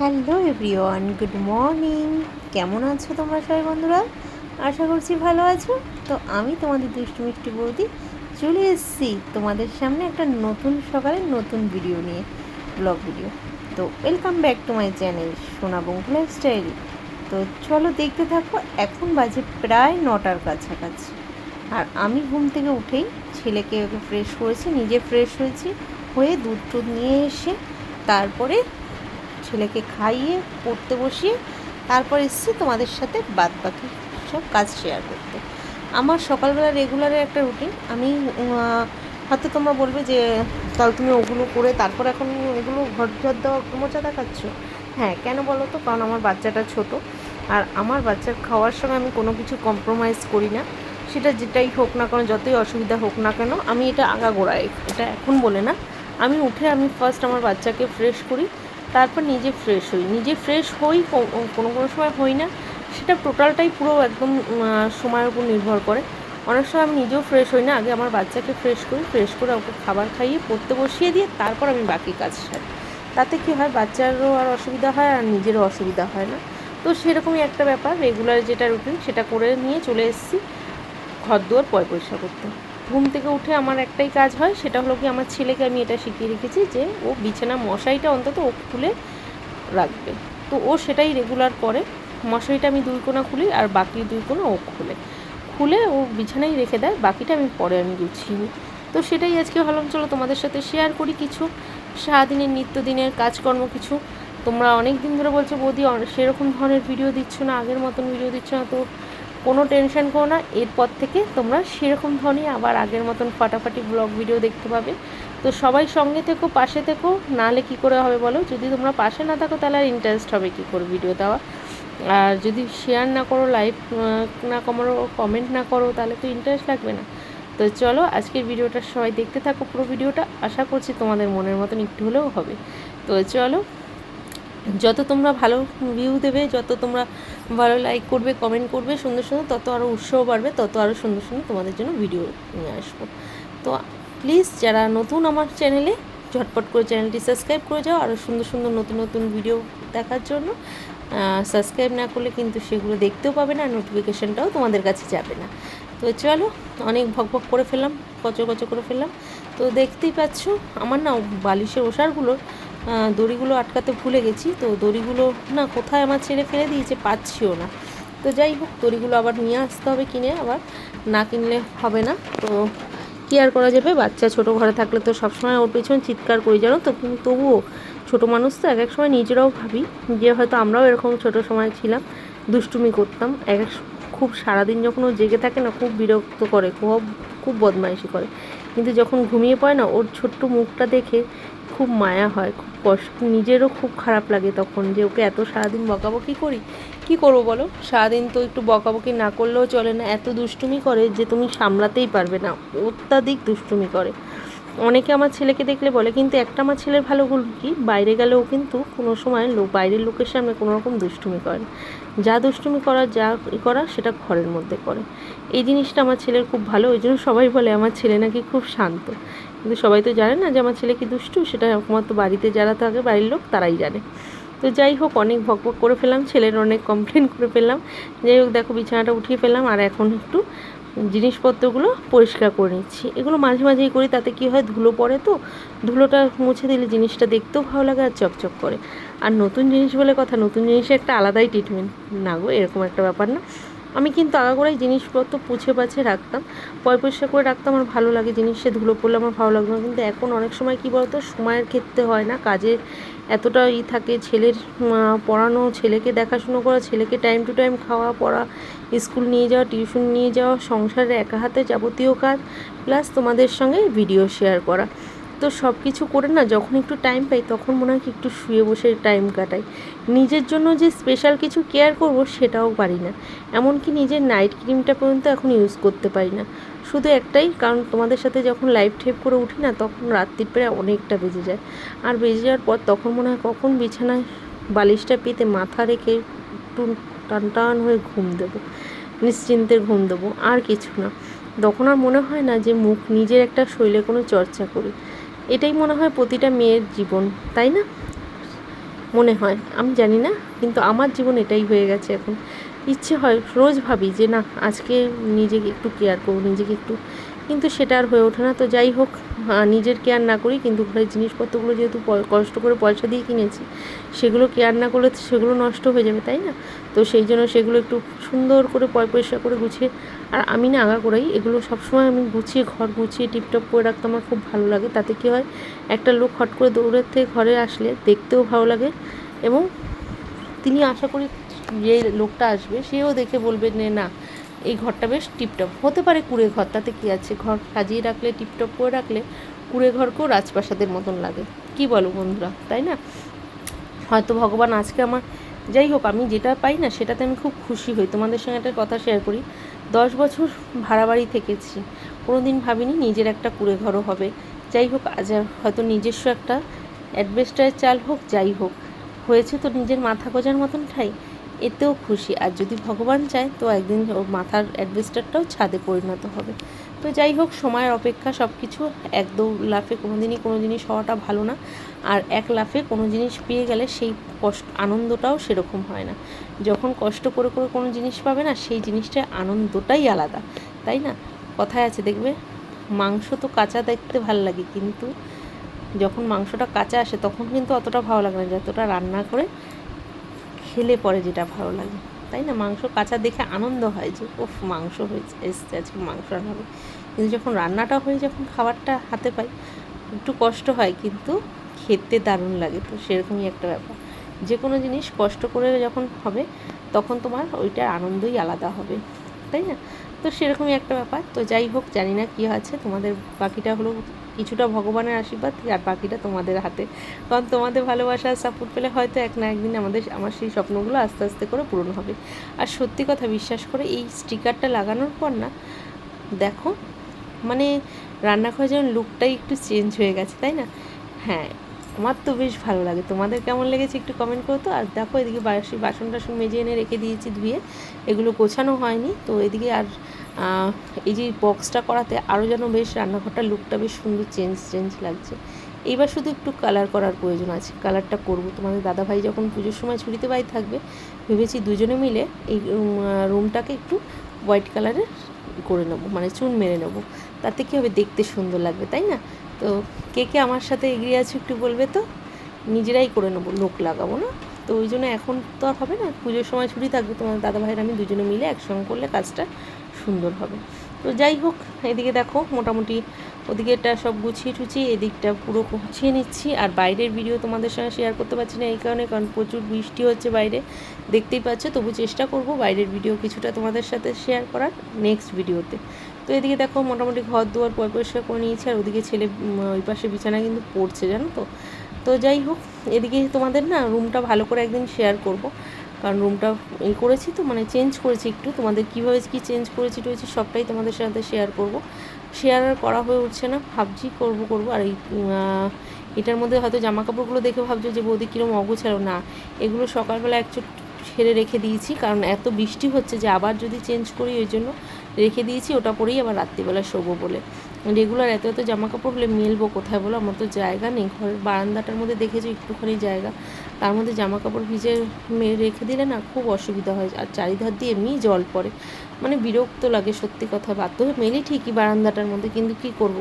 Hello everyone, good morning. কেমন আছো তোমরা সবাই বন্ধুরা? আশা করছি ভালো আছো। তো আমি তোমাদের দুষ্টু মিষ্টি বৌদি চলে এসেছি তোমাদের সামনে একটা নতুন সকালে নতুন ভিডিও নিয়ে ব্লগ ভিডিও তো welcome back to my channel Sona Bonku lifestyle তো চলো দেখতে থাকো, এখন বাজে প্রায় নটার কাছাকাছি। আর আমি ঘুম থেকে উঠেই ছেলেকে ওকে ফ্রেশ করেছি, নিজে ফ্রেশ হয়েছি, হয়ে দুধ টুধ নিয়ে এসে তারপরে ছেলেকে খাইয়ে, পড়তে বসিয়ে তারপর এসছি তোমাদের সাথে বাদ বাকি সব কাজ শেয়ার করতে। আমার সকালবেলা রেগুলারের একটা রুটিন আমি হয়তো তোমরা বলবে যে, তাহলে তুমি ওগুলো করে তারপর এখন ওগুলো ঘর ঝর দেওয়া মোচা দেখাচ্ছ? হ্যাঁ কেন বলো তো? কারণ আমার বাচ্চাটা ছোট। আর আমার বাচ্চার খাওয়ার সময় আমি কোনো কিছু কম্প্রোমাইজ করি না। সেটা যেটাই হোক না কেন, যতই অসুবিধা হোক না কেন, আমি এটা আগাগোড়াই, এটা এখন বলে না। আমি উঠে আমি ফার্স্ট আমার বাচ্চাকে ফ্রেশ করি তারপর নিজে ফ্রেশ হই। নিজে ফ্রেশ হই কোনো কোনো সময় হই না। সেটা টোটালটাই পুরো একদম সময়ের উপর নির্ভর করে। অনেক সময় আমি নিজেও ফ্রেশ হই না। আগে আমার বাচ্চাকে ফ্রেশ করি ফ্রেশ করে ওকে খাবার খাইয়ে, পড়তে বসিয়ে দিয়ে তারপর আমি বাকি কাজ সারি। তাতে কী হয়, বাচ্চারও আর অসুবিধা হয় আর নিজেরও অসুবিধা হয় না। তো সেরকমই একটা ব্যাপার রেগুলার যেটা রুটিন সেটা করে নিয়ে চলে এসেছি। ঘর দুয়ার পয় পরিষ্কার করতে। ঘুম থেকে উঠে আমার একটাই কাজ হয়, সেটা হলো কি আমার ছেলেকে আমি এটা শিখিয়ে রেখেছি যে ও বিছানা মশারিটা অন্তত ও খুলে রাখবে। তো ও সেটাই রেগুলার করে মশারিটা আমি দুই কোনা খুলি আর বাকি দুই কোনা ও খুলে। খুলে ও বিছানায় রেখে দেয়, বাকিটা আমি পরে আমি গুছিয়ে নিই। তো সেটাই আজকে ভাবলাম, চলো তোমাদের সাথে শেয়ার করি কিছু। সারাদিনের নিত্যদিনের কাজকর্ম কিছু। তোমরা অনেক দিন ধরে বলছো, বৌদি সেরকম ধরনের ভিডিও দিচ্ছ না, আগের মতন ভিডিও দিচ্ছ না। তো কোনো টেনশন করো না, এরপর থেকে তোমরা সেরকম ধরনের আবার আগের মতন ফাটাফাটি ব্লগ ভিডিও দেখতে পাবে। তো সবাই সঙ্গে থেকো, পাশে থেকো নাহলে কী করে হবে বলো? যদি তোমরা পাশে না থাকো, তাহলে আর ইন্টারেস্ট হবে কী করে ভিডিও দেওয়া? আর যদি শেয়ার না করো লাইক না করো কমেন্ট না করো, তাহলে তো ইন্টারেস্ট লাগবে না। তো চলো, আজকের ভিডিওটা সবাই দেখতে থাকো পুরো ভিডিওটা। আশা করছি তোমাদের মনের মতন একটু হলেও হবে। তো চলো যত তোমরা ভালো ভিউ দেবে যত তোমরা ভালো লাইক করবে কমেন্ট করবে সুন্দর সুন্দর তত আরও উৎসাহ বাড়বে তত আরও সুন্দর সুন্দর তোমাদের জন্য ভিডিও নিয়ে আসব। তো প্লিজ যারা নতুন আমার চ্যানেলে ঝটপট করে চ্যানেলটি সাবস্ক্রাইব করে যাও আরও সুন্দর সুন্দর নতুন নতুন ভিডিও দেখার জন্য। সাবস্ক্রাইব না করলে কিন্তু সেগুলো দেখতেও পাবে না নোটিফিকেশানটাও তোমাদের কাছে যাবে না। তো চলো অনেক ভক ভক করে ফেললাম কচো কচো করে ফেললাম। তো দেখতেই পাচ্ছ আমার না বালিশের ওষারগুলো আহ, দড়িগুলো আটকাতে ভুলে গেছি। তো দড়িগুলো না কোথায় আমার ছেড়ে ফেলে দিয়েছে পাচ্ছিও না। তো যাই হোক, দড়িগুলো আবার নিয়ে আসতে হবে কিনে, আবার না কিনলে হবে না। তো কী আর করা যাবে? বাচ্চা ছোট ঘরে থাকলে তো সবসময় ওর পেছন চিৎকার করি, জানো তো? কিন্তু তবুও ছোটো মানুষ তো এক এক সময় নিজেরাও ভাবি যে হয়তো আমরাও এরকম ছোট সময় ছিলাম, দুষ্টুমি করতাম। এক এক খুব সারাদিন যখন ও জেগে থাকে না, খুব বিরক্ত করে, খুব খুব বদমাইশি করে। কিন্তু যখন ঘুমিয়ে পড়ে না, ওর ছোট্ট মুখটা দেখে খুব মায়া হয়, খুব কষ্ট। নিজেরও খুব খারাপ লাগে তখন যে ওকে এত সারাদিন বকাবকি করি। কি করব বলো? সারাদিন তো একটু বকাবকি না করলেও চলে না। এত দুষ্টুমি করে যে তুমি সামলাতেই পারবে না। অত্যাধিক দুষ্টুমি করে। অনেকে আমার ছেলেকে দেখলে বলে, কিন্তু একটা আমার ছেলের ভালো গুণ কি? বাইরে গেলেও কিন্তু কোনো সময় লোক বাইরের লোকের সামনে কোনো রকম দুষ্টুমি করে যা দুষ্টুমি করা, যা করা, সেটা ঘরের মধ্যে করে। এই জিনিসটা আমার ছেলের খুব ভালো। ওই জন্য সবাই বলে, আমার ছেলে নাকি খুব শান্ত। কিন্তু সবাই তো জানে না যে আমার ছেলে কি দুষ্টু, সেটা একমাত্র বাড়িতে যারা থাকে, বাড়ির লোক, তারাই জানে। তো যাই হোক, অনেক ভক ভক করে ফেলাম ছেলের অনেক কমপ্লেন করে ফেললাম। যাই হোক, দেখো বিছানাটা উঠিয়ে ফেললাম, আর এখন একটু জিনিসপত্রগুলো পরিষ্কার করে নিচ্ছি। এগুলো মাঝে মাঝেই করি, তাতে কি হয়, ধুলো পড়ে তো। ধুলোটা মুছে দিলে জিনিসটা দেখতেও ভালো লাগে আর চকচক করে। আর নতুন জিনিস বলে কথা, নতুন জিনিসে একটা আলাদাই ট্রিটমেন্ট না গো, এরকম একটা ব্যাপার না। আমি কিন্তু আগাগোড়াই জিনিসপত্র পুছে পাছে রাখতাম। পয় পরিষ্কার করে রাখতাম, আমার ভালো লাগে জিনিসে। ধুলো পড়লে আমার ভালো লাগতো না। কিন্তু এখন অনেক সময় কী বলতো, সময়ের ক্ষেত্রে হয় না। কাজে এতটা ই থাকে, ছেলের পড়ানো, ছেলেকে দেখাশুনো করা, ছেলেকে টাইম টু টাইম খাওয়া, পড়া, স্কুল নিয়ে যাওয়া টিউশন নিয়ে যাওয়া, সংসারের একা হাতে যাবতীয় কাজ প্লাস তোমাদের সঙ্গে ভিডিও শেয়ার করা। তো সব কিছু করে না, যখন একটু টাইম পাই তখন মনে হয় একটু শুয়ে বসে টাইম কাটাই। নিজের জন্য যে স্পেশাল কিছু কেয়ার করব সেটাও পারি না। এমনকি নিজের নাইট ক্রিমটা পর্যন্ত এখন ইউজ করতে পারি না। শুধু একটাই, কারণ তোমাদের সাথে যখন লাইভ ঠেপ করে উঠি না, তখন রাত্রির প্রায় অনেকটা বেজে যায়। আর বেজে যাওয়ার পর তখন মনে হয় কখন বিছানায় বালিশটা পেতে মাথা রেখে একটু টান টান হয়ে ঘুম দেবো, নিশ্চিন্তে ঘুম দেবো, আর কিছু না। তখন আর মনে হয় না যে মুখ নিজের একটা শৈলে কোনো চর্চা করি। এটাই মনে হয় প্রতিটা মেয়ের জীবন, তাই না? মনে হয়, আমি জানি না, কিন্তু আমার জীবন এটাই হয়ে গেছে এখন। ইচ্ছে হয়, রোজ ভাবি যে না, আজকে নিজেকে একটু কেয়ার করব, নিজেকে একটু কিন্তু সেটা আর হয়ে ওঠে না। তো যাই হোক নিজের কেয়ার না করি, কিন্তু ঘরের জিনিসপত্রগুলো যেহেতু কষ্ট করে পয়সা দিয়ে কিনেছি, সেগুলো কেয়ার না করলে সেগুলো নষ্ট হয়ে যাবে, তাই না? তো সেই জন্য সেগুলো একটু সুন্দর করে পয়, পরিষ্কার করে গুছিয়ে, আর আমি না আগা করাই, এগুলো সবসময় আমি গুছিয়ে, ঘর গুছিয়ে, টিপটপ করে রাখতে আমার খুব ভালো লাগে। তাতে কী হয়, একটা লোক হট করে দৌড়ের থেকে ঘরে আসলে দেখতেও ভালো লাগে এবং তিনি আশা করি যে লোকটা আসবে, সেও দেখে বলবে না এই ঘরটা বেশ টিপটপ। হতে পারে কুড়ে ঘর, তাতে কী আছে? ঘর সাজিয়ে রাখলে, টিপটপ করে রাখলে কুড়ে ঘরকেও রাজপ্রাসাদের মতন লাগে। কি বলো বন্ধুরা, তাই না? হয়তো ভগবান আজকে আমার, যাই হোক, আমি যেটা পাই না, সেটাতে আমি খুব খুশি হই। তোমাদের সঙ্গে একটা কথা শেয়ার করি। দশ বছর ভাড়া বাড়ি থেকেছি কোনো দিন ভাবিনি নিজের একটা কুড়ে ঘরও হবে। যাই হোক, আজ হয়তো নিজস্ব একটা অ্যাডভেস্টারের চাল হোক, যাই হোক। হয়েছে তো নিজের মাথা গোজার মতন ঠাই এতেও খুশি। আর যদি ভগবান চায়, তো একদিন ওর মাথার অ্যাডভেস্টারটাও ছাদে পরিণত হবে। তো যাই হোক, সময়ের অপেক্ষা সব কিছু এক দৌ লাফে কোনো দিনই কোনো জিনিস হওয়াটা ভালো না। আর এক লাফে কোনো জিনিস পেয়ে গেলে সেই কষ্ট, আনন্দটাও সেরকম হয় না। যখন কষ্ট করে করে কোনো জিনিস পাবে না, সেই জিনিসটার আনন্দটাই আলাদা, তাই না? কথায় আছে, দেখবে, মাংস তো কাঁচা দেখতে ভালো লাগে, কিন্তু যখন মাংসটা কাঁচা আসে, তখন কিন্তু অতটা ভালো লাগে না। যতটা রান্না করে খেলে পরে যেটা ভালো লাগে। তাই না? মাংস কাঁচা দেখে আনন্দ হয় যে ওফ মাংস হয়েছে, এসছে, আজকে মাংস রান্না কিন্তু যখন রান্নাটা হয়ে যখন খাবারটা হাতে পাই, একটু কষ্ট হয় কিন্তু খেতে দারুণ লাগে তো, সেরকমই একটা ব্যাপার। যে কোনো জিনিস কষ্ট করে যখন হবে, তখন তোমার ওইটার আনন্দই আলাদা হবে। তাই না? তো সেরকমই একটা ব্যাপার। তো যাই হোক, জানি না কী আছে, তোমাদের বাকিটা হলো কিছুটা ভগবানের আশীর্বাদ আর বাকিটা তোমাদের হাতে। কারণ তোমাদের ভালোবাসা সাপোর্ট পেলে হয়তো এক না একদিন আমাদের, আমার সেই স্বপ্নগুলো আস্তে আস্তে করে পূরণ হবে। আর সত্যি কথা বিশ্বাস করে এই স্টিকারটা লাগানোর পর না, দেখো মানে রান্নাঘরে যেমন লুকটাই একটু চেঞ্জ হয়ে গেছে, তাই না? হ্যাঁ আমার তো বেশ ভালো লাগে। তোমাদের কেমন লেগেছে একটু কমেন্ট করো তো। আর দেখো, এদিকে বাসি বাসন টাসন মেজে এনে রেখে দিয়েছি ধুয়ে। এগুলো গোছানো হয়নি, তো এদিকে আর এই যে বক্সটা করাতে আরও যেন বেশ রান্নাঘরটার লুকটা বেশ সুন্দর চেঞ্জ চেঞ্জ লাগছে। এইবার শুধু একটু কালার করার প্রয়োজন আছে কালারটা করব। তোমাদের দাদাভাই যখন পুজোর সময় ছুটিতে বাড়ি থাকবে, ভেবেছি দুজনে মিলে এই রুমটাকে একটু হোয়াইট কালারের করে নেব মানে চুন মেরে নেব। তাতে কী হবে? দেখতে সুন্দর লাগবে, তাই না? তো কে কে আমার সাথে এগিয়ে আছে একটু বলবে তো? নিজেরাই করে নেব, লোক লাগাবো না। তো ওই জন্য এখন তো আর হবে না, পুজোর সময় ছুটি থাকবে তোমার দাদা ভাইয়ের আমি দুজনে মিলে একসঙ্গে করলে কাজটা সুন্দর হবে। তো যাই হোক, এদিকে দেখো মোটামুটি ওদিকেটা সব গুছিয়ে টুছিয়ে এদিকটা পুরো গুছিয়ে নিচ্ছি। আর বাইরের ভিডিও তোমাদের সঙ্গে শেয়ার করতে পারছি না এই কারণে, কারণ প্রচুর বৃষ্টি হচ্ছে বাইরে। দেখতেই পাচ্ছ, তবু চেষ্টা করব বাইরের ভিডিও কিছুটা তোমাদের সাথে শেয়ার করার নেক্সট ভিডিওতে তো। এদিকে দেখো মোটামুটি ঘর দুয়ার পয় পরিষ্কার করে নিয়েছি, আর ওদিকে ছেলে ওই পাশে বিছানা কিন্তু পড়ছে, জানো তো। তো যাই হোক, এদিকে তোমাদের না রুমটা ভালো করে একদিন শেয়ার করব। কারণ রুমটা এই করেছি তো মানে চেঞ্জ করেছি একটু। তোমাদের কীভাবে কী চেঞ্জ করেছি, টয়েছি, সবটাই তোমাদের সাথে শেয়ার করব। শেয়ার আর করা হয়ে উঠছে না, ভাবছি করব করব। আর এই এটার মধ্যে হয়তো জামা কাপড়গুলো দেখে ভাবছ যে, বৌদি কীরকম অগোছালো। না, এগুলো সকালবেলা একচুট ছেড়ে রেখে দিয়েছি, কারণ এত বৃষ্টি হচ্ছে যে, আবার যদি চেঞ্জ করি, ওই জন্য রেখে দিয়েছি। ওটা পরেই আবার রাত্রিবেলা শোবো বলে। রেগুলার এত এত জামা কাপড় হলে মেলবো কোথায় বলো? আমার তো জায়গা নেই। ঘরের বারান্দাটার মধ্যে দেখেছি, একটুখানি জায়গা। তার মধ্যে জামা কাপড় ভিজে রেখে দিলে না খুব অসুবিধা হয়, আর চারিধার দিয়ে এমনি জল পড়ে। মানে বিরক্ত লাগে, সত্যি কথা বাধ্য হয়ে মেলি ঠিকই বারান্দাটার মধ্যে, কিন্তু কি করব?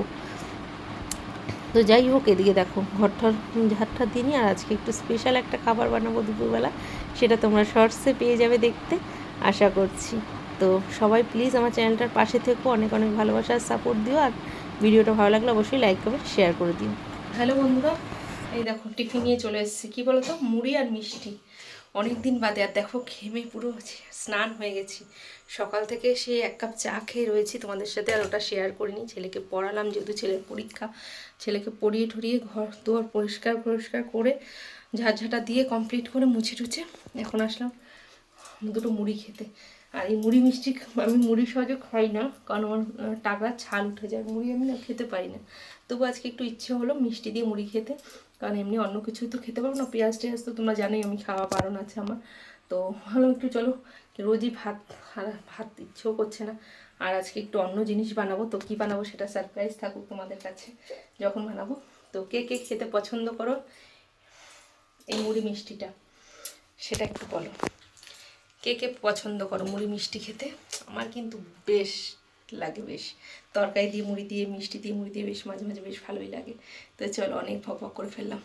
তো যাই হোক, এদিকে দেখো ঘরঠর ঝাড়টা দিনই আর আজকে একটু স্পেশাল একটা খাবার বানাবো দুপুরবেলা। সেটা তোমরা শর্টসে পেয়ে যাবে দেখতে, আশা করছি। তো সবাই প্লিজ আমার চ্যানেলটার পাশে থেকো, অনেক অনেক ভালোবাসা সাপোর্ট দিও, আর ভিডিওটা ভালো লাগলে অবশ্যই লাইক করবে শেয়ার করে দিও। হ্যালো বন্ধুরা এই দেখো টিফিন নিয়ে চলে এসেছি। কী বলো তো মুড়ি আর মিষ্টি। অনেক দিন বাদে, আর দেখো, ঘেমে পুরো স্নান হয়ে গেছি। সকাল থেকে সে এক কাপ চা খেয়ে রয়েছি তোমাদের সাথে, আর ওটা শেয়ার করিনি। ছেলেকে পড়ালাম, যেহেতু ছেলের পরীক্ষা। ছেলেকে পড়িয়ে ঠরিয়ে ঘর দুয়ার পরিষ্কার পরিষ্কার করে ঝাড়ঝাটা দিয়ে কমপ্লিট করে মুছে টুছে এখন আসলাম দুটো মুড়ি খেতে। আর এই মুড়ি মিষ্টি আমি মুড়ি সহজে খাই না, কারণ আমার টাকা ছাল উঠে যায়। মুড়ি আমি না খেতে পারি না। তবু আজকে একটু ইচ্ছে হলো মিষ্টি দিয়ে মুড়ি খেতে, কারণ এমনি অন্য কিছু তো খেতে পারব না। পেঁয়াজ টেয়াজ তো তোমরা জানোই আমি খাওয়া বারণ আছে আমার। তো ভালো একটু চলো রোজই ভাত, আর ভাত ইচ্ছেও করছে না। আর আজকে একটু অন্য জিনিস বানাবো। তো কী বানাবো সেটা সারপ্রাইজ থাকুক তোমাদের কাছে, যখন বানাবো। তো কে কে খেতে পছন্দ করো এই মুড়ি মিষ্টিটা, সেটা একটু বলো। কে কে পছন্দ করো? মুড়ি, মিষ্টি খেতে? আমার কিন্তু বেশ লাগে, বেশ। তরকারি দিয়ে, মুড়ি দিয়ে, মিষ্টি দিয়ে, মুড়ি দিয়ে বেশ, মাঝে মাঝে বেশ ভালোই লাগে। তো চলো, অনেক ভক করে ফেললাম।